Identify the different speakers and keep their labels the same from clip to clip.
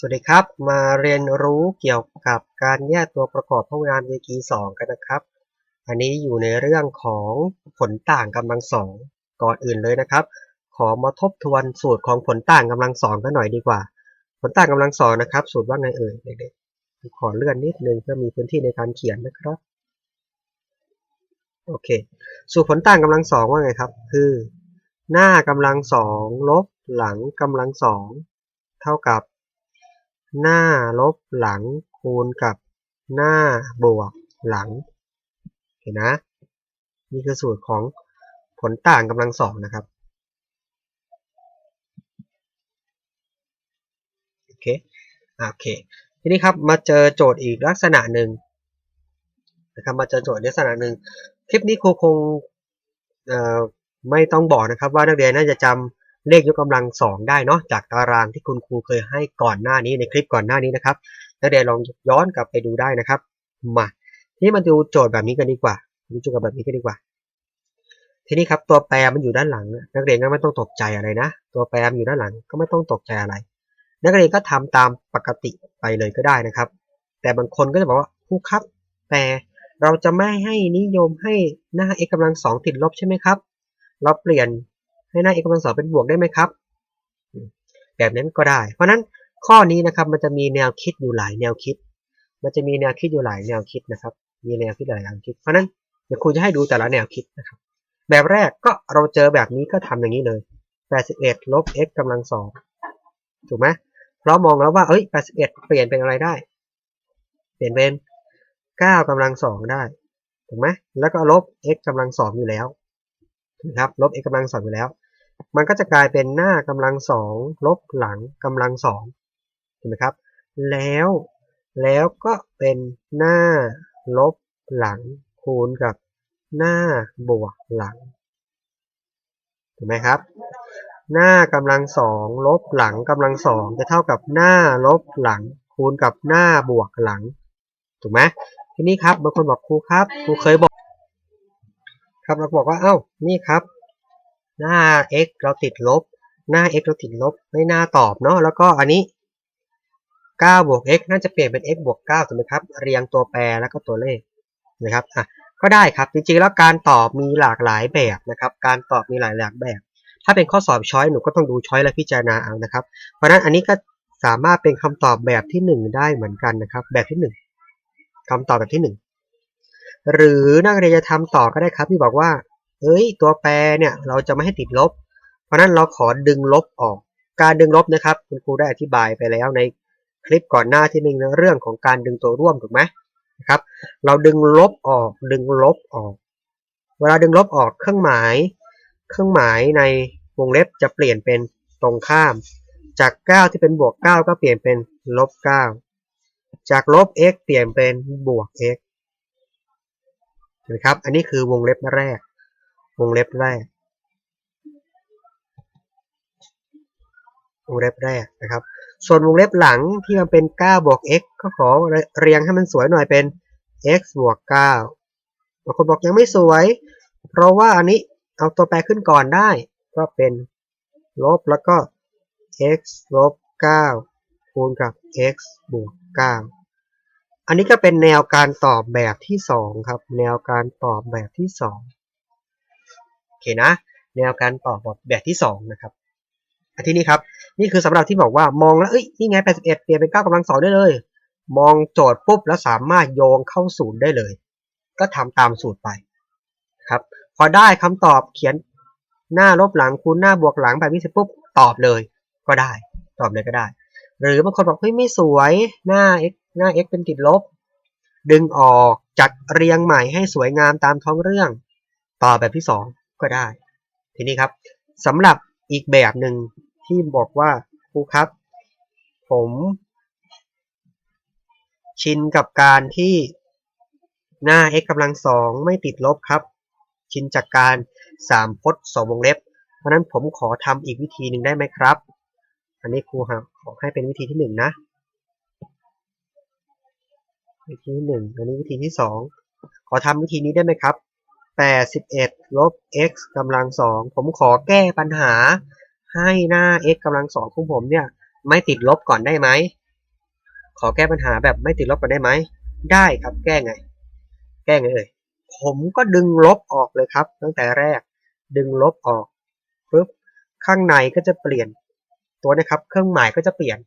Speaker 1: สวัสดีครับ มาเรียนรู้เกี่ยวกับการแยกตัวประกอบพหุนามเดกีสองกันนะครับ อันนี้อยู่ในเรื่องของผลต่างกำลังสองก่อนอื่นเลยนะครับ ขอมาทบทวนสูตรของผลต่างกำลังสองกันหน่อยดีกว่า ผลต่างกำลังสองนะครับ สูตรว่าไงเอ่ยเด็กๆขอเลื่อนนิดนึงเพื่อมีพื้นที่ในการเขียนนะครับ โอเค สูตรผลต่างกำลังสองว่าไงครับ คือ หน้ากำลังสองลบหลังกำลังสองเท่ากับ หน้าลบหลังคูณกับหน้าบวกหลังเห็นนะนี่คือสูตรของผลต่างกำลังสองนะครับโอเคโอเคทีนี้ครับมาเจอโจทย์อีกลักษณะหนึ่งนะครับมาเจอโจทย์ลักษณะหนึ่งคลิปนี้ครูคงไม่ต้องบอกนะครับว่านักเรียนน่าจะจำ เลขยกกำลังสองได้เนาะจากตารางที่คุณครูเคยให้ก่อนหน้านี้ในคลิปก่อนหน้านี้นะครับนักเรียนลองย้อนกลับไปดูได้นะครับมาทีนี้มาดูโจทย์แบบนี้กันดีกว่าดูโจทย์แบบนี้กันดีกว่า ทีนี้ครับตัวแปรมันอยู่ด้านหลัง นักเรียนก็ไม่ต้องตกใจอะไรนะ ตัวแปรมันอยู่ด้านหลังก็ไม่ต้องตกใจอะไร นักเรียนก็ทำตามปกติไปเลยก็ได้นะครับ แต่บางคนก็จะบอกว่าครูครับ แต่เราจะไม่ให้นิยมให้หน้า x กำลังสองติดลบใช่ไหมครับ เราเปลี่ยน ให้หน้า x กำลังสองเป็นบวกได้ไหมครับ แบบนั้นก็ได้ เพราะนั้นข้อนี้นะครับมันจะมีแนวคิดอยู่หลายแนวคิด มันจะมีแนวคิดอยู่หลายแนวคิดนะครับ มีแนวคิดหลายแนวคิด เพราะนั้นเดี๋ยวครูจะให้ดูแต่ละแนวคิดนะครับ แบบแรกก็เราเจอแบบนี้ก็ทำอย่างนี้เลย 81ลบ x กำลังสองถูกไหมเพราะมองแล้วว่าเอ้ย 81 เปลี่ยนเป็นอะไรได้ เปลี่ยนเป็น9กำลังสองได้ถูกไหมแล้วก็ลบ x กำลังสองอยู่แล้วนะครับ ลบ x กำลังสองอยู่แล้ว มันก็จะกลายเป็นหน้ากำลังสองลบหลังกำลังสองถูกไหมครับ แล้วแล้วก็เป็นหน้าลบหลังคูณกับหน้าบวกหลังถูกไหมครับ หน้ากำลังสองลบหลังกำลังสองจะเท่ากับหน้าลบหลัง คูณกับหน้าบวกหลังถูกไหมทีนี้ครับบางคนบอกครูครับครูเคยบอก ครับเราบอกว่าเอ้านี่ครับ หน้า x เราติดลบ หน้า x เราติดลบ ไม่น่าตอบเนาะ แล้วก็อันนี้9บวก x น่าจะเปลี่ยนเป็น x บวก9ถูกไหมครับ เรียงตัวแปรแล้วก็ตัวเลขนะครับ อะ ก็ได้ครับ จริงๆ แล้วการตอบมีหลากหลายแบบนะครับ การตอบมีหลายหลากแบบ ถ้าเป็นข้อสอบช้อยหนูก็ต้องดูช้อยและพิจารณาเอานะครับ เพราะฉะนั้นอันนี้ก็สามารถเป็นคำตอบแบบที่ 1 ได้เหมือนกันนะครับ แบบที่ 1คำตอบแบบที่ 1 หรือนักเรียนจะทำต่อก็ได้ครับที่บอกว่า เอ้ยตัวแปรเนี่ยเราจะไม่ให้ติดลบ เพราะฉะนั้นเราขอดึงลบออก การดึงลบนะครับ คุณครูได้อธิบายไปแล้วในคลิปก่อนหน้าที่มีเรื่องของการดึงตัวร่วมถูกไหมนะครับ เราดึงลบออกดึงลบออก เวลาดึงลบออกเครื่องหมาย เครื่องหมายในวงเล็บจะเปลี่ยนเป็นตรงข้าม จาก 9 ที่เป็นบวก 9 ก็เปลี่ยนเป็นลบ 9 จากลบ x เปลี่ยนเป็นบวก x นะครับ อันนี้คือวงเล็บแรก วงเล็บแรกวงเล็บแรกนะครับ ส่วนวงเล็บหลังที่มันเป็น 9 บวก x ก็ขอเรียงให้มันสวยหน่อยเป็น x บวก 9 บางคนบอกยังไม่สวย เพราะว่าอันนี้เอาตัวแปรขึ้นก่อนได้ ก็เป็นลบแล้วก็ x ลบ 9 คูณกับ x บวก 9 อันนี้ก็เป็นแนวการตอบแบบที่ 2 ครับ แนวการตอบแบบที่ 2 อเคนะแนวการตอบแบบที่2นะครับอันที่นี้ครับนี่คือสำหรับที่บอกว่ามองแล้วเอ้ยนี่ไง 81 เปลี่ยนเป็น9กำลังสองได้เลย มองโจทย์ปุ๊บแล้วสามารถโยงเข้าสูตรได้เลย ก็ทำตามสูตรไปครับพอได้คำตอบเขียนหน้าลบหลังคูณหน้าบวกหลังแบบนี้เสร็จปุ๊บตอบเลยก็ได้ ตอบเลยก็ได้ หรือบางคนบอกเฮ้ยไม่สวยหน้า x หน้า x เป็นติดลบ ดึงออกจัดเรียงใหม่ให้สวยงามตามท้องเรื่อง ต่อแบบที่2 ก็ได้ ทีนี้ครับสำหรับอีกแบบหนึ่งที่บอกว่าครูครับ ผม ชินกับการที่หน้า x กำลังสองไม่ติดลบครับ ชินจากการสามพจน์สองวงเล็บ เพราะนั้นผมขอทำอีกวิธีหนึ่งได้ไหมครับ อันนี้ครูขอให้เป็นวิธีที่หนึ่งนะวิธีที่หนึ่งอันนี้วิธีที่สองขอทำวิธีนี้ได้ไหมครับ 81ลบ x กำลังสองผมขอแก้ปัญหา ให้หน้า x กำลังสองของผมเนี่ย ไม่ติดลบก่อนได้ไหม ขอแก้ปัญหาแบบไม่ติดลบกันได้ไหม ได้ครับแก้ไง แก้ไงเอ่ยผมก็ดึงลบออกเลยครับ ตั้งแต่แรก ดึงลบออกปุ๊บข้างในก็จะเปลี่ยนตัวนะครับ เครื่องหมายก็จะเปลี่ยน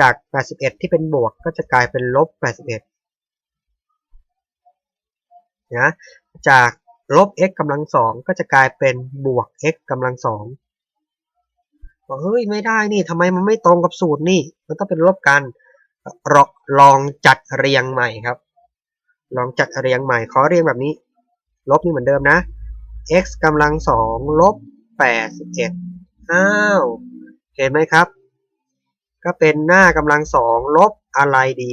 Speaker 1: จาก 81 ที่เป็นบวกก็จะกลายเป็นลบ 81นะจาก ลบ x กำลังสองก็จะกลายเป็นบวก x กำลังสองบอกเฮ้ยไม่ได้นี่ทำไมมันไม่ตรงกับสูตรนี่ มันต้องเป็นลบกันลองลองจัดเรียงใหม่ครับ ลองจัดเรียงใหม่ขอเรียงแบบนี้ ลบนี่เหมือนเดิมนะ x กำลังสองลบ81อ้าวเห็นไหมครับ ก็เป็นหน้ากำลังสองลบอะไรดี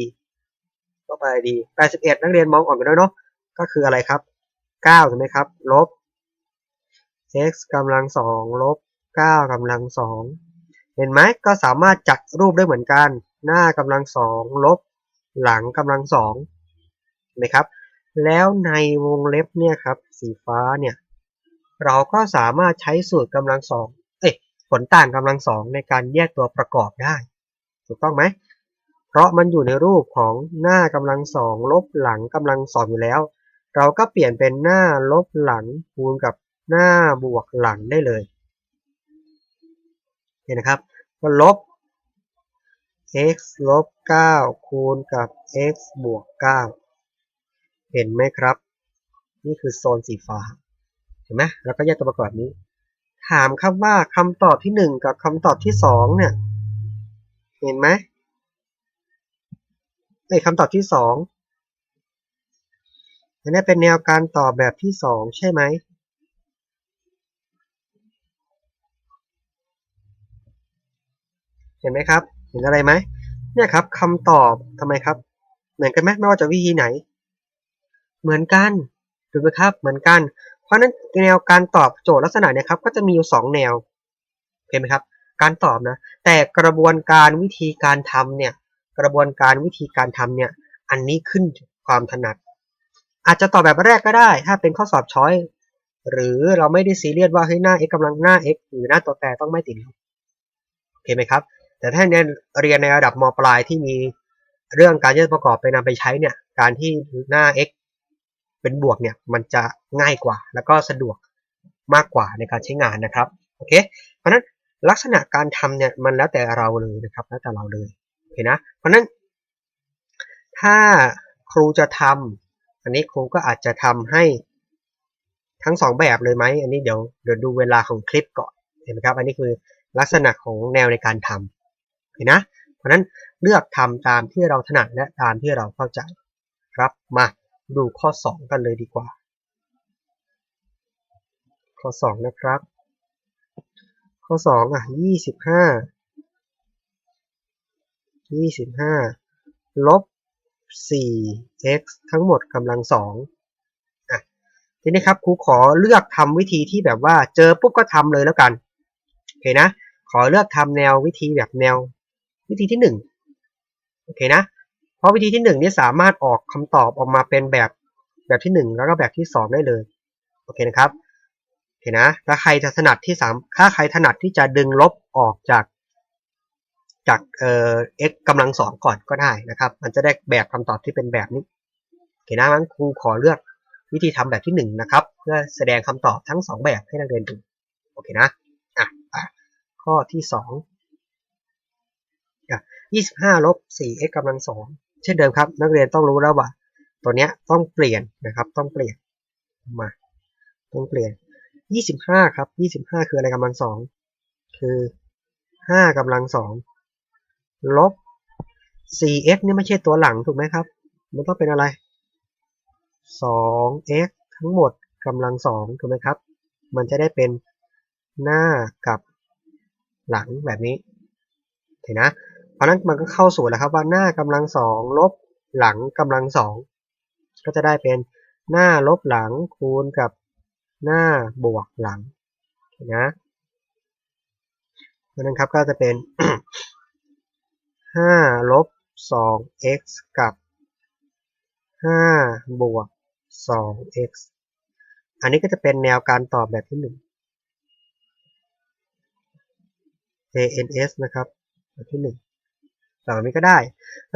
Speaker 1: ลบอะไรดี81นักเรียนมองออกกันแล้วเนาะก็คืออะไรครับ 9ถูกไหมครับ ลบ x กำลังสองลบ 9กำลังสองเห็นไหมก็สามารถจัดรูปได้เหมือนกัน หน้ากำลังสองลบ หลังกำลังสองนะครับ แล้วในวงเล็บเนี่ยครับ สีฟ้าเนี่ย เราก็สามารถใช้สูตรกำลังสองเอ้ยผลต่างกำลังสองในการแยกตัวประกอบได้ ถูกต้องไหม เพราะมันอยู่ในรูปของหน้ากำลังสองลบหลังกำลังสองอยู่แล้ว เราก็เปลี่ยนเป็นหน้าลบหลังคูณกับหน้าบวกหลังได้เลยเห็นนะครับก็ลบ x ลบ 9 คูณกับ x บวก 9 เห็นไหมครับ นี่คือโซนสีฟ้า เห็นไหมแล้วก็แยกตัวประกอบนี้ ถามครับว่าคำตอบที่ 1 กับคำตอบที่ 2 เนี่ย เห็นไหมในคำตอบที่ 2 อันนี้เป็นแนวการตอบแบบที่2ใช่ไหม เห็นไหมครับ เห็นอะไรไหมเนี่ยครับคำตอบทำไมครับ เหมือนกันไหมไม่ว่าจะวิธีไหน เหมือนกันถูกไหมครับ เหมือนกัน เพราะนั้นแนวการตอบโจทย์ลักษณะเนี่ยครับ ก็จะมีอยู่สองแนวเห็นไหมครับ การตอบนะ แต่กระบวนการวิธีการทำเนี่ย กระบวนการวิธีการทำเนี่ย อันนี้ขึ้นความถนัด อาจจะตอบแบบแรกก็ได้ ถ้าเป็นข้อสอบช้อยหรือเราไม่ได้ซีเรียสว่าเฮ้ยหน้า x กำลังหน้า x หรือหน้าตัวแปรต้องไม่ติดลบโอเคไหมครับ แต่ถ้าเรียนเรียนในระดับมปลายที่มีเรื่องการแยกประกอบไปนำไปใช้เนี่ย การที่หน้า x เป็นบวกเนี่ยมันจะง่ายกว่า แล้วก็สะดวกมากกว่าในการใช้งานนะครับโอเค เพราะนั้นลักษณะการทำเนี่ยมันแล้วแต่เราเลยนะครับแล้วแต่เราเลยโอเคนะเพราะฉะนั้นถ้าครูจะทำ อันนี้ครูก็อาจจะทำให้ทั้งสองแบบเลยไหม อันนี้เดี๋ยวเดี๋ยวดูเวลาของคลิปก่อน เห็นไหมครับ อันนี้คือลักษณะของแนวในการทำเห็นนะ เพราะนั้นเลือกทำตามที่เราถนัดและตามที่เราเข้าใจ ครับ มาดูข้อ 2 กันเลยดีกว่า ข้อ 2 นะครับ ข้อ 2 อะ 25 25 ลบ 4x ทั้งหมดกำลังสองอะทีนี้ครับครูขอเลือกทำวิธีที่แบบว่าเจอปุ๊บก็ทำเลยแล้วกันโอเคนะ ขอเลือกทำแนววิธีแบบแนววิธีที่1โอเคนะ เพราะวิธีที่1นี่สามารถออกคำตอบออกมาเป็นแบบแบบที่1แล้วก็แบบที่2ได้เลยโอเคนะครับโอเคนะถ้าใครจะถนัดที่สามถ้าใครถนัดที่จะดึงลบออกจาก จากเอ่อ x กำลังสองก่อนก็ได้นะครับ มันจะได้แบบคำตอบที่เป็นแบบนี้โอเคนะงั้นครูขอเลือกวิธีทำแบบที่1นะครับ เพื่อแสดงคำตอบทั้ง2แบบให้นักเรียนดูโอเคนะอะอะข้อที่2อะ25ลบ 4x กำลังสองเช่นเดิมครับ นักเรียนต้องรู้แล้วว่า ตัวเนี้ยต้องเปลี่ยนนะครับ ต้องเปลี่ยนมาต้องเปลี่ยน25ครับ25คืออะไรกำลังสองคือ5กำลังสอง ลบ 4x นี่ไม่ใช่ตัวหลังถูกไหมครับ มันต้องเป็นอะไร 2x ทั้งหมดกำลังสองถูกไหมครับ มันจะได้เป็นหน้ากับหลังแบบนี้เห็นนะ เพราะนั้นมันก็เข้าสู่แล้วครับว่าหน้ากำลังสองลบหลังกำลังสองก็จะได้เป็นหน้าลบหลังคูณกับหน้าบวกหลังเห็นนะเพราะนั้นครับก็จะเป็น 5ลบ 2x กับ5บวก 2x อันนี้ก็จะเป็นแนวการตอบแบบที่1 ANS นะครับแบบที่แบบนี้ก็ได้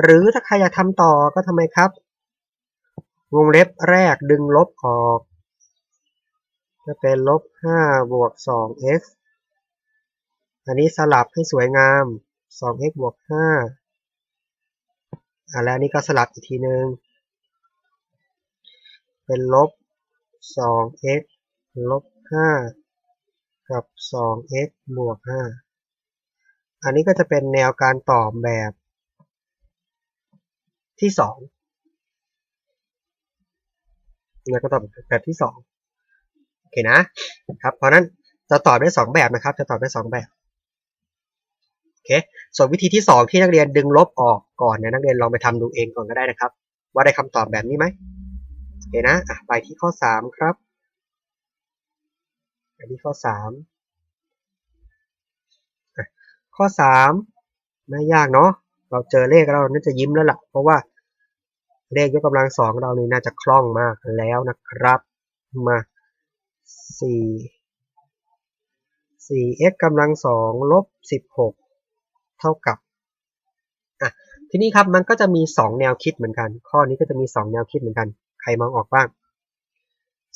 Speaker 1: หรือถ้าใครอยากทำต่อก็ทำไมครับ วงเล็บแรกดึงลบออก จะเป็นลบ5บวก 2x อันนี้สลับให้สวยงาม 2x บวก5อะแล้วนนี้ก็สลับอีกทีหนึงเป็นลบ 2x ลบ 5 กับ 2x บวก 5 อันนี้ก็จะเป็นแนวการตอบแบบที่ 2แล้วก็ตอบแบบที่ 2 โอเคนะครับ เพราะนั้นจะตอบได้ 2 แบบนะครับ จะตอบได้ 2 แบบ เค ส่วนวิธีที่ 2 ที่นักเรียนดึงลบออกก่อนเนี่ยนักเรียนลองไปทำดูเองก่อนก็ได้นะครับ ว่าได้คำตอบแบบนี้ไหมโอเคนะอะไปที่ข้อ 3 ครับไปที่ข้อ 3 ข้อ 3 ไม่ยากเนาะเราเจอเลขเราน่าจะยิ้มแล้วล่ะ เพราะว่าเลขยกกำลังสองเรานี่น่าจะคล่องมากแล้วนะครับ มาสี่สี่ x กำลังสองลบสิบหก เท่ากับอะทีนี้ครับมันก็จะมีสองแนวคิดเหมือนกัน ข้อนี้ก็จะมีสองแนวคิดเหมือนกัน ใครมองออกบ้าง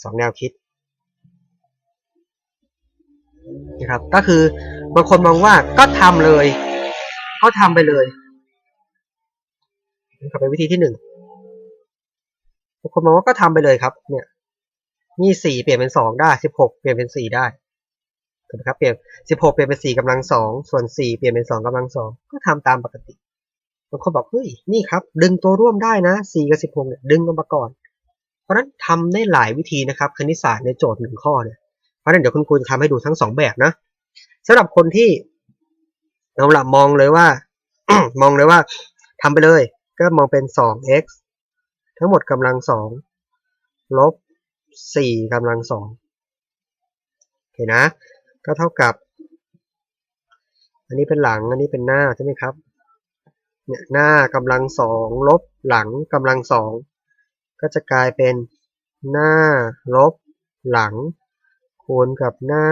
Speaker 1: สองแนวคิดนะครับก็คือบางคนมองว่าก็ทำเลยก็ทำไปเลยนี่ก็เป็นวิธีที่หนึ่งบางคนมองว่าก็ทำไปเลยครับ เนี่ยนี่สี่เปลี่ยนเป็นสองได้สิบหกเปลี่ยนเป็นสี่ได้ ถูกไหมครับเปลี่ยนสิบหกเปลี่ยนเป็นสี่กำลังสองส่วนสี่เปลี่ยนเป็นสองกำลังสองก็ทำตามปกติบางคนบอกเฮ้ยนี่ครับ ดึงตัวร่วมได้นะสี่กับสิบหกเนี่ยดึงกันมาก่อน เพราะนั้นทำได้หลายวิธีนะครับ คณิตศาสตร์ในโจทย์หนึ่งข้อเนี่ยเพราะนั้นเดี๋ยวคุณครูจะทำให้ดูทั้งสองแบบนะสำหรับคนที่เราละมองเลยว่า มองเลยว่าทำไปเลย ก็มองเป็นสอง x ทั้งหมดกำลังสองลบสี่กำลังสองโอเคนะ ก็เท่ากับ อันนี้เป็นหลังอันนี้เป็นหน้าใช่ไหมครับเนี่ยหน้ากำลังสองลบหลังกำลังสองก็จะกลายเป็นหน้าลบหลัง คูณกับหน้า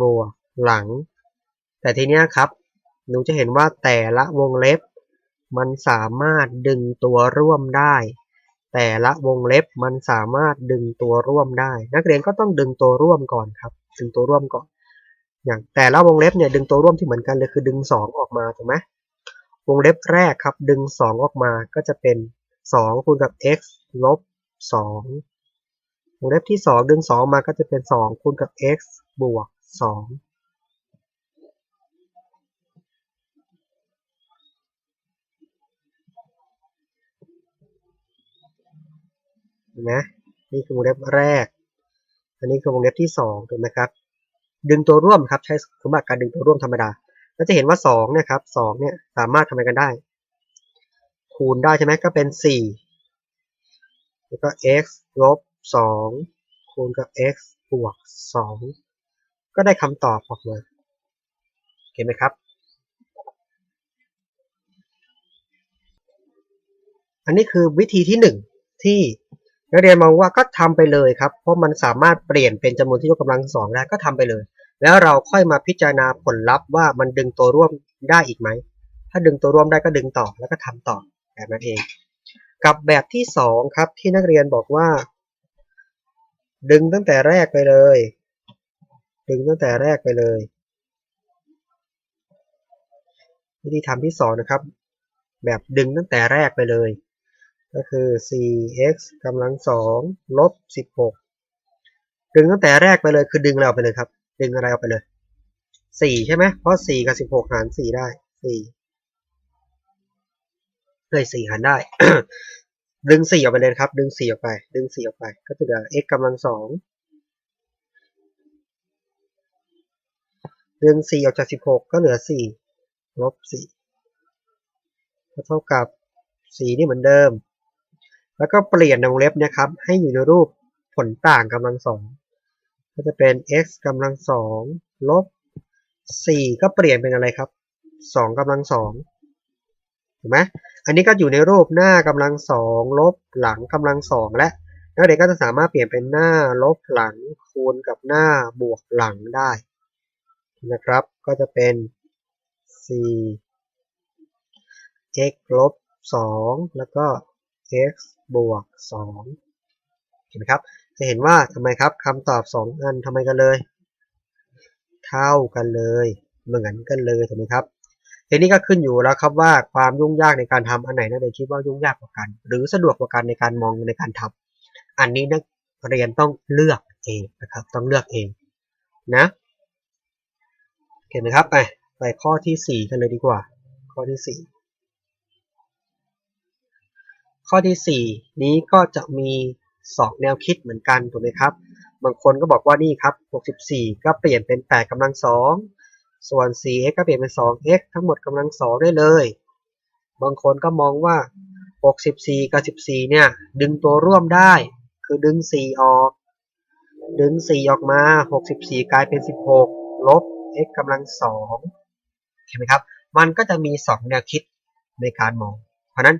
Speaker 1: บวกหลัง แต่ทีเนี้ยครับหนูจะเห็นว่าแต่ละวงเล็บ มันสามารถดึงตัวร่วมได้ แต่ละวงเล็บมันสามารถดึงตัวร่วมได้ นักเรียนก็ต้องดึงตัวร่วมก่อนครับ ดึงตัวร่วมก่อน อย่างแต่ละวงเล็บเนี่ยดึงตัวร่วมที่เหมือนกันเลยคือดึง 2 ออกมาถูกไหมวงเล็บแรกครับดึง 2 ออกมาก็จะเป็น 2 คูณกับ x ลบ 2 วงเล็บที่ 2 ดึง 2 มาก็จะเป็น 2 คูณกับ x บวก2เห็นไหมนี่คือวงเล็บแรก อันนี้คือวงเล็บที่สองถูกไหมครับ ดึงตัวร่วมครับใช้สมบัติการดึงตัวร่วมธรรมดา ก็จะเห็นว่าสองเนี่ยครับสองเนี่ยสามารถทำอะไรกันได้ คูณได้ใช่ไหมก็เป็นสี่แล้วก็ x ลบสองคูณกับ x บวกสองก็ได้คำตอบออกมาเห็นไหมครับ อันนี้คือวิธีที่หนึ่งที่ นักเรียนมองว่าก็ทำไปเลยครับ เพราะมันสามารถเปลี่ยนเป็นจำนวนที่ยกกำลังสองได้ก็ทำไปเลย แล้วเราค่อยมาพิจารณาผลลัพธ์ว่ามันดึงตัวร่วมได้อีกไหม ถ้าดึงตัวร่วมได้ก็ดึงต่อแล้วก็ทำต่อแบบนั้นเอง กับแบบที่สองครับที่นักเรียนบอกว่า ดึงตั้งแต่แรกไปเลย ดึงตั้งแต่แรกไปเลย วิธีทำที่สองนะครับ แบบดึงตั้งแต่แรกไปเลย ก็คือ 4x กำลังสองลบ 16 ดึงตั้งแต่แรกไปเลยคือดึงอะไรออกไปเลยครับ ดึงอะไรออกไปเลย 4 ใช่ไหมเพราะ 4 กับ 16 หาร 4 ได้ 4เลย4หารได้ ดึง 4 ออกไปเลยครับ ดึง 4 ออกไป ดึง 4 ออกไป ก็จะเหลือ x กำลังสองดึง 4 ออกจาก 16 ก็เหลือ 4 ลบ 4 ก็เท่ากับ 4 นี่เหมือนเดิม แล้วก็เปลี่ยนในวงเล็บนะครับ ให้อยู่ในรูปผลต่างกำลังสองก็จะเป็น x กำลังสองลบ4ก็เปลี่ยนเป็นอะไรครับ2กำลังสองถูกไหมอันนี้ก็อยู่ในรูปหน้ากำลังสองลบหลังกำลังสองและนักเรียนก็จะสามารถเปลี่ยนเป็นหน้าลบหลังคูณกับหน้าบวกหลังได้นะครับ ก็จะเป็น 4 x ลบ 2 แล้วก็ x บวก2เห็นไหมครับ จะเห็นว่าทำไมครับคำตอบ 2 อันทำไมกันเลย เท่ากันเลย เหมือนกันเลยถูกไหมครับทีนี้ก็ขึ้นอยู่แล้วครับว่าความยุ่งยากในการทำอันไหนนักเรียนคิดว่ายุ่งยากกว่ากัน หรือสะดวกกว่ากันในการมองในการทำอันนี้นักเรียนต้องเลือกเองนะครับ ต้องเลือกเองนะเห็นไหมครับไปไปข้อที่4กันเลยดีกว่า ข้อที่4 ข้อที่ 4 นี้ก็จะมี 2 แนวคิดเหมือนกันถูกไหมครับ บางคนก็บอกว่านี่ครับ 64 ก็เปลี่ยนเป็น 8กำลัง 2 ส่วน 4x ก็เปลี่ยนเป็น 2x ทั้งหมดกำลัง 2 ได้เลย บางคนก็มองว่า 64 กับ 14 เนี่ย ดึงตัวร่วมได้ คือดึง 4 ออก ดึง 4 ออกมา 64 กลายเป็น 16 ลบ x กำลัง 2 เห็นไหมครับ มันก็จะมี 2 แนวคิดในการมอง เพราะนั้น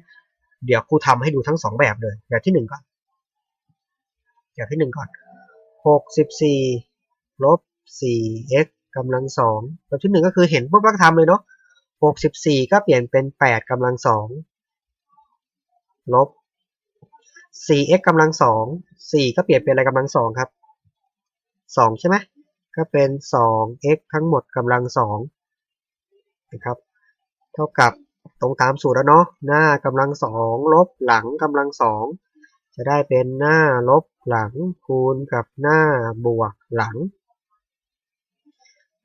Speaker 1: เดี๋ยวครูทำให้ดูทั้ง2แบบเลย แบบที่1ก่อน แบบที่1ก่อน64ลบ 4x กำลัง2แบบที่1ก็คือเห็นปุ๊บก็ทำเลยเนาะ64ก็เปลี่ยนเป็น8กำลัง2ลบ 4x กำลัง2 4ก็เปลี่ยนเป็นอะไรกำลัง2ครับ2ใช่ไหม ก็เป็น 2x ทั้งหมดกำลัง2นะครับ เท่ากับ ตรงตามสูตรแล้วเนาะหน้ากำลัง2ลบหลังกำลัง2จะได้เป็นหน้าลบหลังคูณกับหน้าบวกหลัง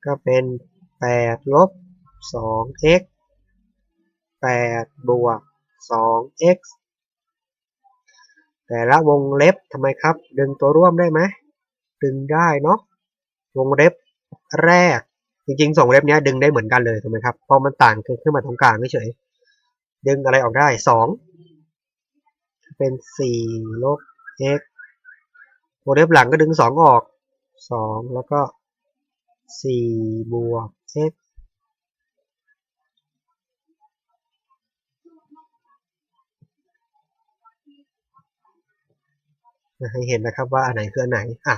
Speaker 1: ก็เป็น8ลบ 2x 8บวก 2x แต่ละวงเล็บทำไมครับ ดึงตัวร่วมได้ไหมดึงได้เนาะวงเล็บแรก จริงๆสองเล็บนี้ดึงได้เหมือนกันเลยถูกไหมครับเพราะมันต่างกันขึ้นมาตรงกลางเฉยๆ ดึงอะไรออกได้2เป็น4ลบ x วงเล็บหลังก็ดึง2องออก2แล้วก็4บวก x ให้เห็นนะครับว่าอันไหนคืออันไหนอะ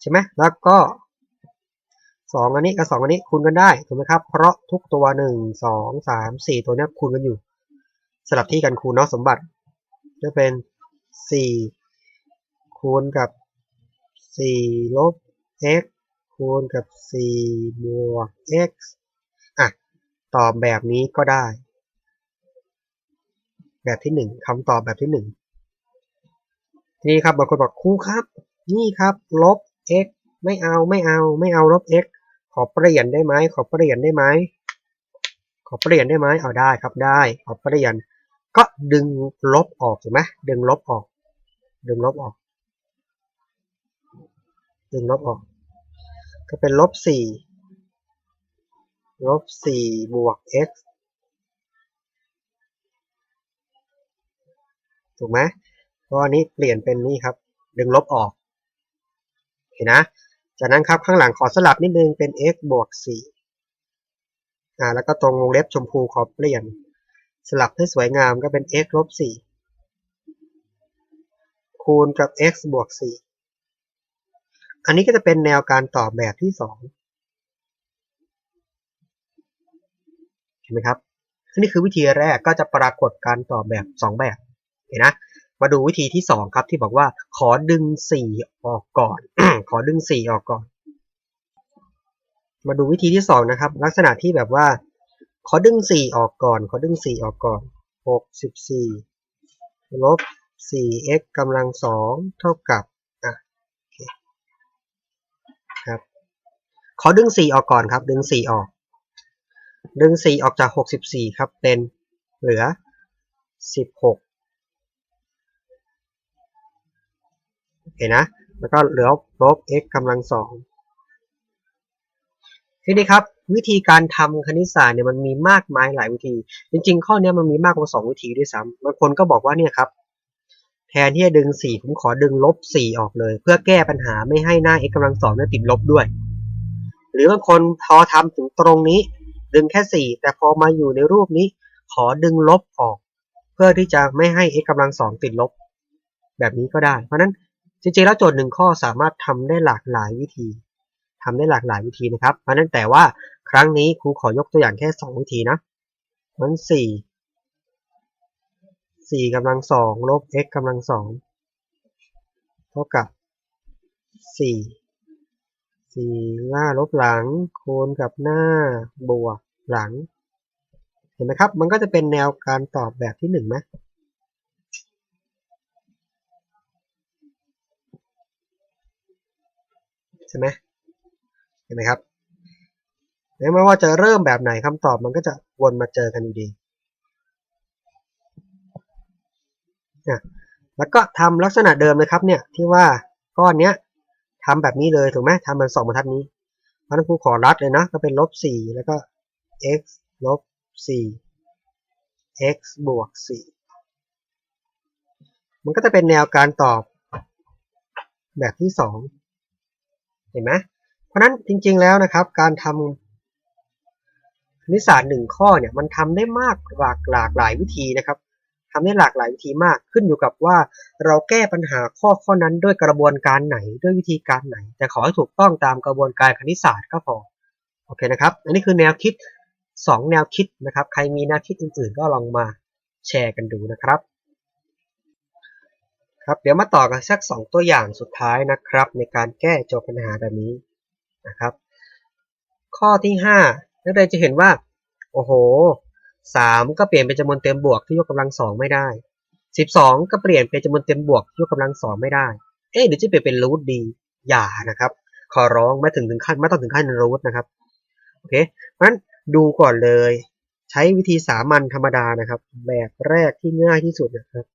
Speaker 1: ใช่ไหมแล้วก็สองอันนี้กับสองอันนี้คูณกันได้ถูกไหมครับ เพราะทุกตัวหนึ่งสองสามสี่ตัวนี้คูณกันอยู่ สลับที่กันคูณเนาะสมบัติจะเป็นสี่คูณกับสี่ลบ x คูณกับสี่บวก x อะ ตอบแบบนี้ก็ได้ แบบที่หนึ่งคำตอบแบบที่หนึ่งทีนี้ครับบางคนบอกครูครับ นี่ครับ ลบ x ไม่เอาไม่เอาไม่เอาลบ x ขอเปลี่ยนได้ไหมขอเปลี่ยนได้ไหมขอเปลี่ยนได้ไหมเอาได้ครับได้ ขอเปลี่ยน ก็ดึงลบออกถูกไหมดึงลบออก ดึงลบออก ดึงลบออก ก็เป็นลบสี่ลบสี่บวก x ถูกไหมเพราะอันนี้เปลี่ยนเป็นนี่ครับ ดึงลบออกเห็นนะ จากนั้นครับข้างหลังขอสลับนิดนึงเป็น x บวก4อ่าแล้วก็ตรงวงเล็บชมพูขอเปลี่ยน สลับให้สวยงามก็เป็น x ลบ4คูณกับ x บวก 4 อันนี้ก็จะเป็นแนวการตอบแบบที่ 2 เห็นไหมครับนี่คือวิธีแรกก็จะปรากฏการตอบแบบ 2 แบบ เห็นนะ มาดูวิธีที่ 2 ครับที่บอกว่าขอดึง 4 ออกก่อน ขอดึง 4 ออกก่อน มาดูวิธีที่ 2 นะครับ ลักษณะที่แบบว่า ขอดึง4ออกก่อน ขอดึง4ออกก่อน64ลบ 4x กำลัง2เท่ากับอะโอเคครับขอดึง4ออกก่อนครับ ดึง4ออก ดึง4ออกจาก64ครับเป็นเหลือ16เห็นนะ แล้วก็เหลือลบ x กำลังสองทีนี้ครับ วิธีการทำคณิตศาสตร์เนี่ยมันมีมากมายหลายวิธี จริง ๆ ข้อนี้มันมีมากกว่า 2 วิธีด้วยซ้ำบางคนก็บอกว่าเนี่ยครับแทนที่จะดึง 4 ผมขอดึงลบ 4 ออกเลย เพื่อแก้ปัญหาไม่ให้หน้า x กำลังสองเนี่ยติดลบด้วย หรือบางคนพอทำถึงตรงนี้ ดึงแค่ 4 แต่พอมาอยู่ในรูปนี้ ขอดึงลบออก เพื่อที่จะไม่ให้ x กำลังสองติดลบ แบบนี้ก็ได้ เพราะนั้นจริงๆแล้วโจทย์หนึ่งข้อสามารถทำได้หลากหลายวิธีทำได้หลากหลายวิธีนะครับ เพราะนั้นแต่ว่า ครั้งนี้ครูขอยกตัวอย่างแค่ 2 วิธีนะมันสี่กำลังสองลบ x กำลังสองเท่ากับสี่สี่หน้าลบหลัง คูณกับหน้าบวกหลัง เห็นไหมครับ มันก็จะเป็นแนวการตอบแบบที่หนึ่งไหมใช่ไหมเห็นไหมครับ ไม่ว่าจะเริ่มแบบไหนคำตอบมันก็จะวนมาเจอกันอยู่ดีแล้วก็ทำลักษณะเดิมเลยครับเนี่ยที่ว่าก้อนเนี้ยทำแบบนี้เลยถูกไหมทำมันสองบรรทัดนี้เพราะนั้นครูขอรัดเลยนะก็เป็นลบสี่แล้วก็ x ลบสี่ x บวกสี่มันก็จะเป็นแนวการตอบแบบที่สองเห็นไหมเพราะนั้นจริงๆแล้วนะครับ การทำ คณิตศาสตร์หนึ่งข้อเนี่ยมันทำได้มากหลากหลากหลายวิธีนะครับทำได้หลากหลายวิธีมากขึ้นอยู่กับว่าเราแก้ปัญหาข้อข้อนั้นด้วยกระบวนการไหนด้วยวิธีการไหน แต่ขอให้ถูกต้องตามกระบวนการคณิตศาสตร์ก็พอโอเคนะครับ อันนี้คือแนวคิด 2 แนวคิดนะครับ ใครมีแนวคิดอื่นๆ ก็ลองมาแชร์กันดูนะครับครับเดี๋ยวมาต่อกันสัก 2 ตัวอย่างสุดท้ายนะครับ ในการแก้โจทย์ปัญหาแบบนี้นะครับ ข้อที่ 5 นักเรียนจะเห็นว่า โอ้โหสามก็เปลี่ยนเป็นจำนวนเต็มบวกที่ยกกำลังสองไม่ได้สิบสองก็เปลี่ยนเป็นจำนวนเต็มบวกที่ยกกำลังสองไม่ได้ เอ๊ะหรือจะเปลี่ยนเป็นรูทดีอย่านะครับ ขอร้องไม่ถึงถึงขั้นไม่ต้องถึงขั้นรูทนะครับโอเคเพราะฉะนั้นดูก่อนเลย ใช้วิธีสามัญธรรมดานะครับ แบบแรกที่ง่ายที่สุดนะครับ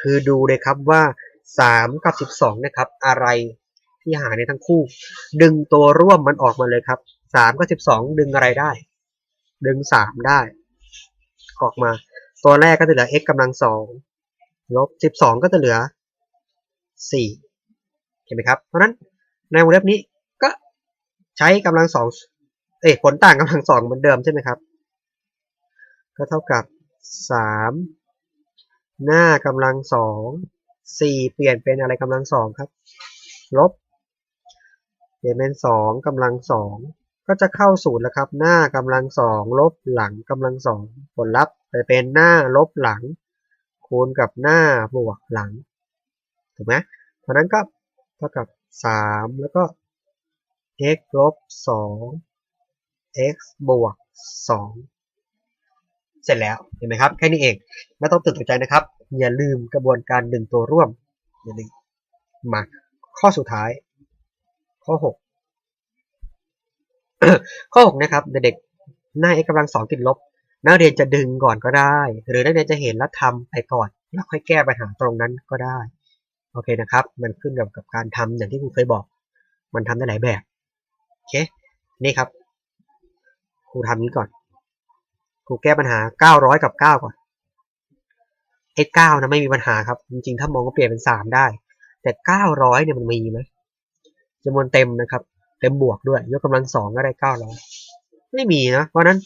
Speaker 1: คือดูเลยครับว่า3กับ12นะครับ อะไรที่หาในทั้งคู่ ดึงตัวร่วมมันออกมาเลยครับ 3กับ12ดึงอะไรได้ ดึงสามได้ ออกมา ตัวแรกก็จะเหลือ x กำลังสองลบสิบสองก็จะเหลือสี่เห็นไหมครับ เพราะนั้นในวงเล็บนี้ก็ใช้กำลังสองเอ้ผลต่างกำลังสองเหมือนเดิมใช่ไหมครับ ก็เท่ากับสามหน้ากำลังสองสี่เปลี่ยนเป็นอะไรกำลังสองครับ ลบ เปลี่ยนเป็นสองกำลังสอง ก็จะเข้าศูนย์แล้วครับ หน้ากำลังสองลบหลังกำลังสองผลลัพธ์ไปเป็นหน้าลบหลัง คูณกับหน้าบวกหลังถูกไหมเพราะนั้นก็เท่ากับสามแล้วก็ x ลบสอง x บวกสองเสร็จแล้วเห็นไหมครับ แค่นี้เอง ไม่ต้องตื่นตกใจนะครับ อย่าลืมกระบวนการดึงตัวร่วมอย่าลืมมา ข้อสุดท้าย ข้อ 6 ข้อ6นะครับเด็กๆหน้า x กำลังสองติดลบ นักเรียนจะดึงก่อนก็ได้ หรือนักเรียนจะเห็นแล้วทำไปก่อน แล้วค่อยแก้ปัญหาตรงนั้นก็ได้ โอเคนะครับ มันขึ้นกับกับการทำอย่างที่ครูเคยบอก มันทำได้หลายแบบ โอเค นี่ครับ ครูทำนี้ก่อน ครูแก้ปัญหา 900 กับ 9 ก่อน x 9นะไม่มีปัญหาครับ จริงๆ ถ้ามองก็เปลี่ยนเป็น 3 ได้ แต่ 900เนี่ยมันมีไหมจำนวนเต็มนะครับ เต็มบวกด้วย ยกกำลังสองก็ได้เก้าร้อยไม่มีนะ เพราะนั้น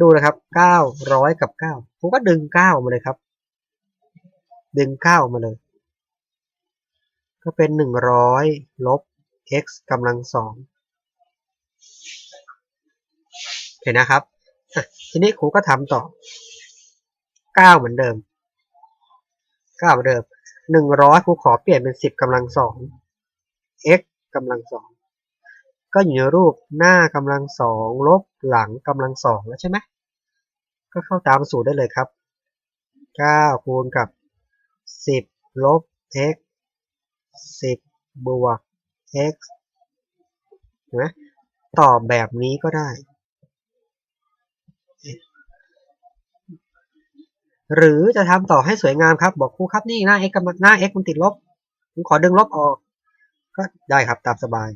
Speaker 1: ดูนะครับเก้าร้อยกับเก้าผมก็ดึงเก้ามาเลยครับ ดึงเก้ามาเลย ก็เป็นหนึ่งร้อยลบ x กำลังสองเห็นนะครับ ทีนี้ครูก็ทำต่อเก้าเหมือนเดิมเก้าเหมือนเดิมหนึ่งร้อยครูขอเปลี่ยนเป็นสิบกำลังสอง x กำลังสอง ก็อยู่ในรูปหน้ากำลังสองลบหลังกำลังสองแล้วใช่ไหมก็เข้าตามสูตรได้เลยครับ 9 คูณกับ 10 ลบ x 10 บวก x เห็นไหมตอบแบบนี้ก็ได้ หรือจะทำต่อให้สวยงามครับ บอกครูครับนี่หน้า x กับหน้า x มันติดลบผมขอดึงลบออก ก็ได้ครับตามสบาย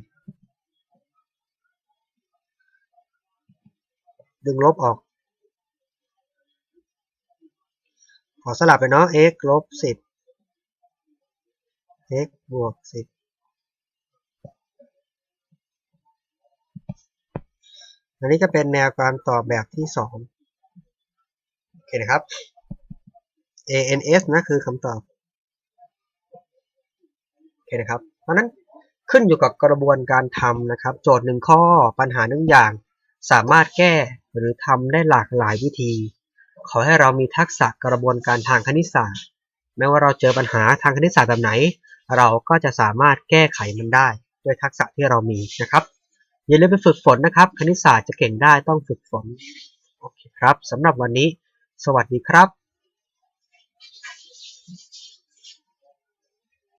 Speaker 1: ดึงลบออก ขอสลับไปเนาะ x ลบสิบ x บวกสิบอันนี้จะเป็นแนวการตอบแบบที่สองโอเคนะครับ ans นะคือคำตอบโอเคนะครับ เพราะนั้นขึ้นอยู่กับกระบวนการทำนะครับ โจทย์หนึ่งข้อปัญหาหนึ่งอย่าง สามารถแก้หรือทำได้หลากหลายวิธี ขอให้เรามีทักษะกระบวนการทางคณิตศาสตร์ แม้ว่าเราเจอปัญหาทางคณิตศาสตร์แบบไหน เราก็จะสามารถแก้ไขมันได้ ด้วยทักษะที่เรามีนะครับ อย่าลืมไปฝึกฝนนะครับ คณิตศาสตร์จะเก่งได้ต้องฝึกฝน โอเคครับสำหรับวันนี้ สวัสดีครับ